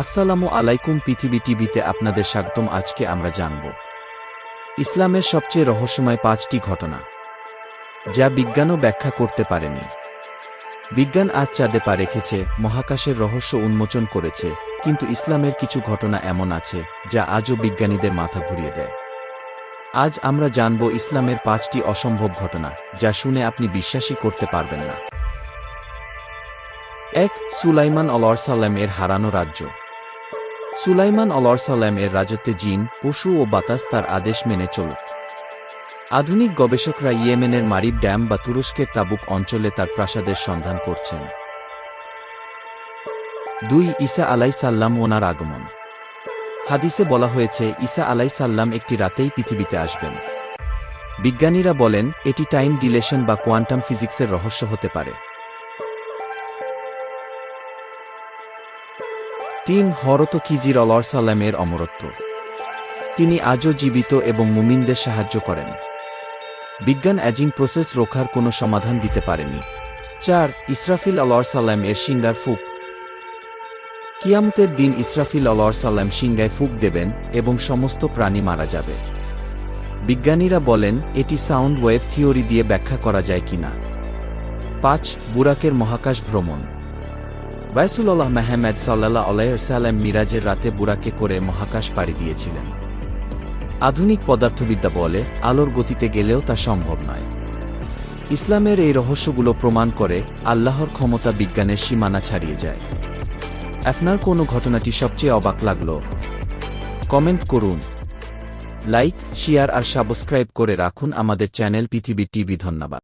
আসসালামু আলাইকুম পৃথিবী টিভিতে আপনাদের স্বাগতম, আজকে আমরা জানব। ইসলামের সবচেয়ে রহস্যময় পাঁচটি ঘটনা, যা বিজ্ঞানও ব্যাখ্যা করতে পারেনি। বিজ্ঞান আজ চাঁদে পা রেখেছে, মহাকাশের রহস্য উন্মোচন করেছে, কিন্তু ইসলামের কিছু ঘটনা এমন আছে, যা আজও বিজ্ঞানীদের মাথা ঘুরিয়ে দেয়। আজ আমরা জানব ইসলামের পাঁচটি অসম্ভব ঘটনা, যা শুনে আপনি বিশ্বাসই করতে পারবেন না। এক, সুলাইমান অলরসাল্লাম এর হারানো রাজ্য। সুলাইমান অলরসাল্লাম এর রাজত্বে জিন, পশু ও বাতাস তার আদেশ মেনে চলত আধুনিক গবেষকরা ইয়েমেনের মারিব ড্যাম বা তুরস্কের তাবুক অঞ্চলে তার প্রাসাদের সন্ধান করছেন। দুই, ঈসা আলাই সাল্লাম ওনার আগমন। হাদিসে বলা হয়েছে, ঈসা আলাই সাল্লাম একটি রাতেই পৃথিবীতে আসবেন। বিজ্ঞানীরা বলেন, এটি টাইম ডিলেশন বা কোয়ান্টাম ফিজিক্সের রহস্য হতে পারে। তিন হরত খিজির অলরসাল্লামের অমরত্ব। তিনি আজও জীবিত এবং মুমিনদের সাহায্য করেন। বিজ্ঞান অ্যাজিং প্রসেস রোখার কোনো সমাধান দিতে পারেনি। চার, ইসরাফিল অলরসাল্লাম এর সিঙ্গার ফুক। কিয়ামতের দিন ইসরাফিল অলরসাল্লাম সিঙ্গায় ফুক দেবেন এবং সমস্ত প্রাণী মারা যাবে। বিজ্ঞানীরা বলেন, এটি সাউন্ড ওয়েভ থিওরি দিয়ে ব্যাখ্যা করা যায় কিনা। পাঁচ, বুরাকের মহাকাশ ভ্রমণ। রাইসুল্লাহ মেহমেদ সাল্লাহ আলাইসাল্লাম মিরাজের রাতে বুরাকে করে মহাকাশ পাড়ি দিয়েছিলেন। আধুনিক পদার্থবিদ্যা বলে আলোর গতিতে গেলেও তা সম্ভব নয়। ইসলামের এই রহস্যগুলো প্রমাণ করে আল্লাহর ক্ষমতা বিজ্ঞানের সীমানা ছাড়িয়ে যায়। আপনার কোনো ঘটনাটি সবচেয়ে অবাক লাগল? কমেন্ট করুন। লাইক, শেয়ার আর সাবস্ক্রাইব করে রাখুন আমাদের চ্যানেল পৃথিবী টিভি ধন্যবাদ।